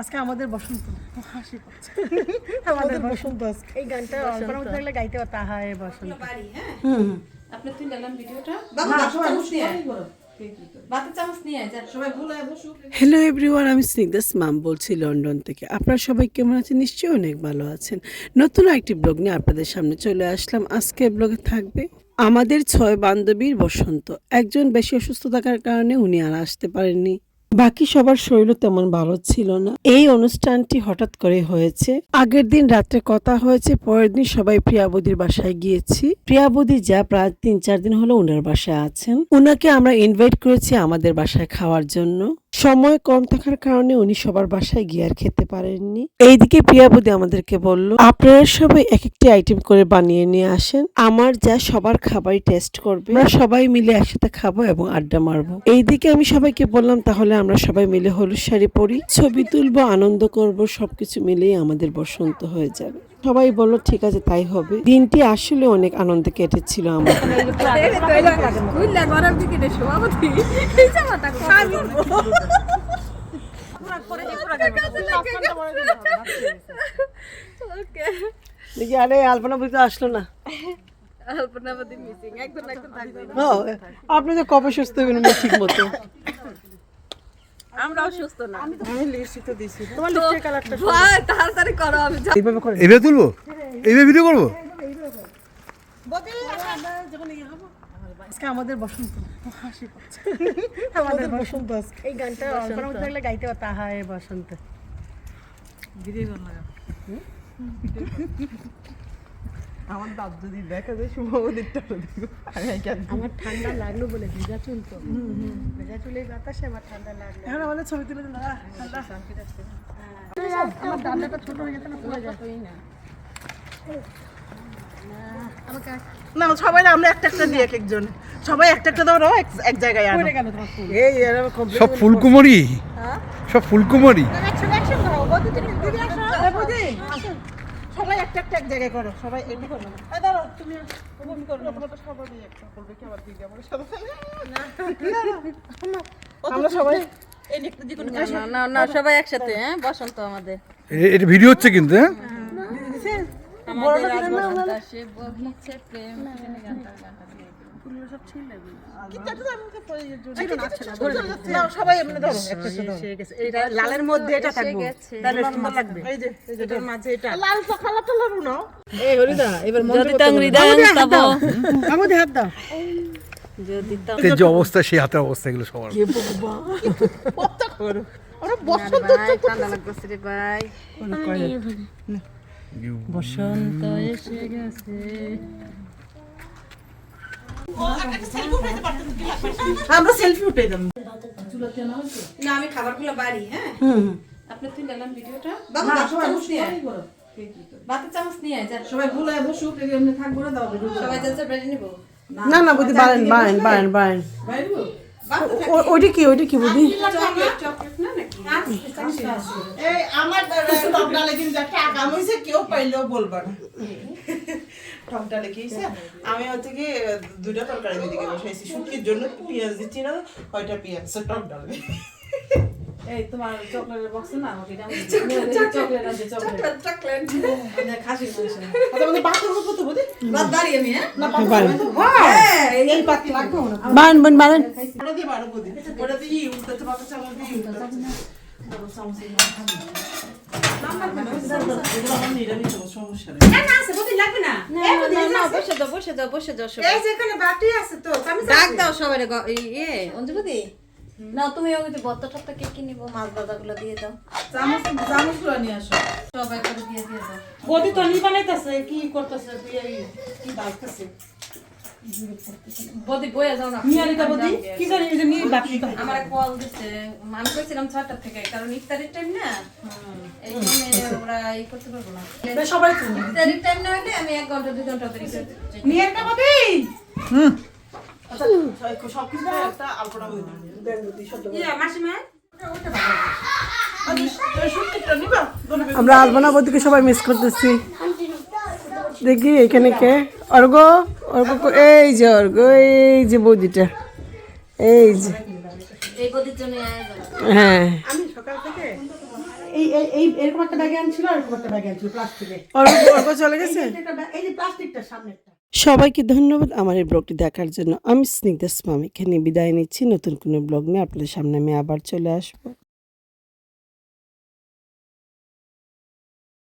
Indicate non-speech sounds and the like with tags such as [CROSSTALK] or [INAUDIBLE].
আজকে আমাদের বসন্ত। হাসি পাচ্ছে। [LAUGHS] আমাদের বসন্ত আজকে। এই গানটা অল্পের মধ্যে থাকলে গাইতে পারতা বসন্ত। হ্যাঁ? হুম আপনি তুই নিলাম ভিডিওটা। হ্যালো এভরিওয়ান আমি স্নিগ্ধা মাম বলছি লন্ডন থেকে। আপনারা সবাই কেমন আছেন? নিশ্চয়ই অনেক ভালো আছেন। নতুন একটি ব্লগ নিয়ে আপনাদের সামনে চলে আসলাম। আজকে ব্লগে থাকবে আমাদের ছয় বান্ধবীর বসন্ত। একজন বেশি অসুস্থ থাকার কারণে উনি আর আসতে পারেননি। বাকি সবার শরীরও তেমন ভালো ছিল না। এই অনুষ্ঠানটি হঠাৎ করে হয়েছে। আগের দিন রাত্রে কথা হয়েছে, পরের দিন সবাই প্রিয়াবদির বাসায় গিয়েছি। প্রিয়াবদি যা প্রায় তিন চার দিন হলো উনার বাসায় আছেন। উনাকে আমরা ইনভাইট করেছি আমাদের বাসায় খাওয়ার জন্য। সময় কম থাকার কারণে উনি সবার বাসায় গিয়ে আর খেতে পারেননি। এইদিকে প্রিয়াবতী আমাদেরকে বলল, আপনারা সবাই এক একটি আইটেম করে বানিয়ে নিয়ে আসেন। আমার যা সবার খাবারই টেস্ট করবে। আমরা সবাই মিলে একসাথে খাব এবং আড্ডা মারবো। এইদিকে আমি সবাইকে বললাম, তাহলে আমরা সবাই মিলে হলুদ শাড়ি পরি। ছবি তুলবো, আনন্দ করব, সবকিছু মিলেই আমাদের বসন্ত হয়ে যাবে। সবাই বলল ঠিক আছে তাই হবে। দিনটি আসলে অনেক আনন্দে কেটেছিল আমার। দেখি আরে আলপনা বুঝতে আসলো না। আপনি যে কবে সুস্থ হবেন ঠিক মতো। আমরাও সুস্থ না। আমি তো দিছি তোমার লিপস্টিক কালারটা ভাই তাড়াতাড়ি করো আমি এইভাবে করে এভাবে তুলবো? এইভাবে ভিডিও করব? আজকে আমাদের বসন্ত হাসি পাচ্ছে। আমাদের বসন্ত। আজকে এই গানটা অল্পের মধ্যে থাকলে গাইতে পারতা। হায় বসন্ত। ভিডিও কর না। আমার দাঁত যদি দেখা যায় শুভদিকটা আমার ঠান্ডা লাগল বলে ভিজা চুল তো। ভিজা চুলে বাতাসে আমার ঠান্ডা লাগল। এখন আমাদের ছবি তুলে দিন দাদা ঠান্ডা আমার দাদাটা ছোট হয়ে গেছে না পড়ে যায় না। সবাই আমরা একটা একটা দিই এক একজন। সবাই একটা একটা ধরো এক জায়গায় আনো। এই সব ফুলকুমারি? সব ফুলকুমারি? সবাই একটা একটা এক জায়গায় করো সবাই এটি করো না ধরো তুমি তুমি করো তোমার তো সবাই একটা করবে কি আবার দিদি আমার সাথে আমরা সবাই এই যে কোনো না না না সবাই একসাথে হ্যাঁ বসন্ত আমাদের এটা ভিডিও হচ্ছে কিন্তু হ্যাঁ আমাদের আজ বসন্ত আসে বহিছে প্রেম না, সবাই এমনি ধরো একটা একটা ধরো। এটা লালের মধ্যে এটা থাকবে। তাহলে সুন্দর লাগবে। এই যে এটার মাঝে এটা। লাল তো তো লারু নাও। এই হরিদা এবার মন তাং হৃদয় তব। আমাদের হাত দাও। যদি তাং এর যে অবস্থা সেই হাতের অবস্থা এগুলো সবার বসন্ত এসে গেছে। আমরা সেলফি উঠে দেব। না আমি খাবারগুলো বাড়ি হ্যাঁ? আপনি তুই নিলাম ভিডিওটা। বাবা চামচ নিয়ে। ভাতের চামচ নিয়ে আয়, যা। সবাই ভুলে বসুক এমনি থাকব না দাও সবাই যাচ্ছে বেড়ে নিব। না না বুদ্ধি বাড়েন বাড়েন বাড়েন বাড়েন ওইটা কি ওইটা কি বুদ্ধি? চকলেট চকলেট না নাকি? আমার কিন্তু আগাম হয়েছে কেউ পাইলেও বলবা না। টকডালে কি হয়েছে আমি হচ্ছে কি দুটা তরকারি দিকে বসাইছি। শুটকির জন্য পেঁয়াজ দিচ্ছি না কয়টা পেঁয়াজ? টক ডাল। এই তোমার চকলেটের বক্স না আমাকে এটা চকলেট আছে চকলেট চকলেট খাসির মাংস। আচ্ছা আমাদের বাতের উপর তো বুঝি রাত বাড়ি আমি হ্যাঁ? না হ্যাঁ এই পাত লাগবে না বাড়েন বোন বাড়েন ওটা দিয়ে বাড়ো বুঝি ওটা দিয়ে উল্টাতে বাতাস চামচ দিয়ে উল্টাতে না ইয়ে। তুমি ওই যে বত্তা টত্তা কে কি নিবো মাছ বাজাগুলো দিয়ে দাও। চামচ চামচগুলো নিয়ে আসো। সবাই করে দিয়ে দিয়ে দাও। বদি তো নি বানাইতেছে কি করতেছে তুই কি বাজতেছে। বদি বয়ে যাও না। বদি? কি জানি এই যে নি বাটি আমার কল আমি কইছিলাম ছয়টার থেকে কারণ ইফতারের টাইম না। এই জন্য ওরা ই করতে পারব না। সবাই তো ইফতারের টাইম না হলে আমি এক ঘণ্টা দুই ঘণ্টা ধরে করতে বদি? হুম। আচ্ছা সব কিছু একটা আলপনা দেন বদি শব্দ ইয়া মাসিমা? শুটকিটা আমরা আলপনা বৌদিকে সবাই মিস করতেছি। দেখি এখানে কে? অর্গ অর্গ এই যে অর্গ এই যে বৌদিটা। এই যে। হ্যাঁ। সবাইকে ধন্যবাদ আমার এই ব্লগটি দেখার জন্য। আমি স্নিগ্ধা স্বামী এখানে বিদায় নিচ্ছি। নতুন কোনো ব্লগ নিয়ে আপনাদের সামনে আমি আবার চলে আসব।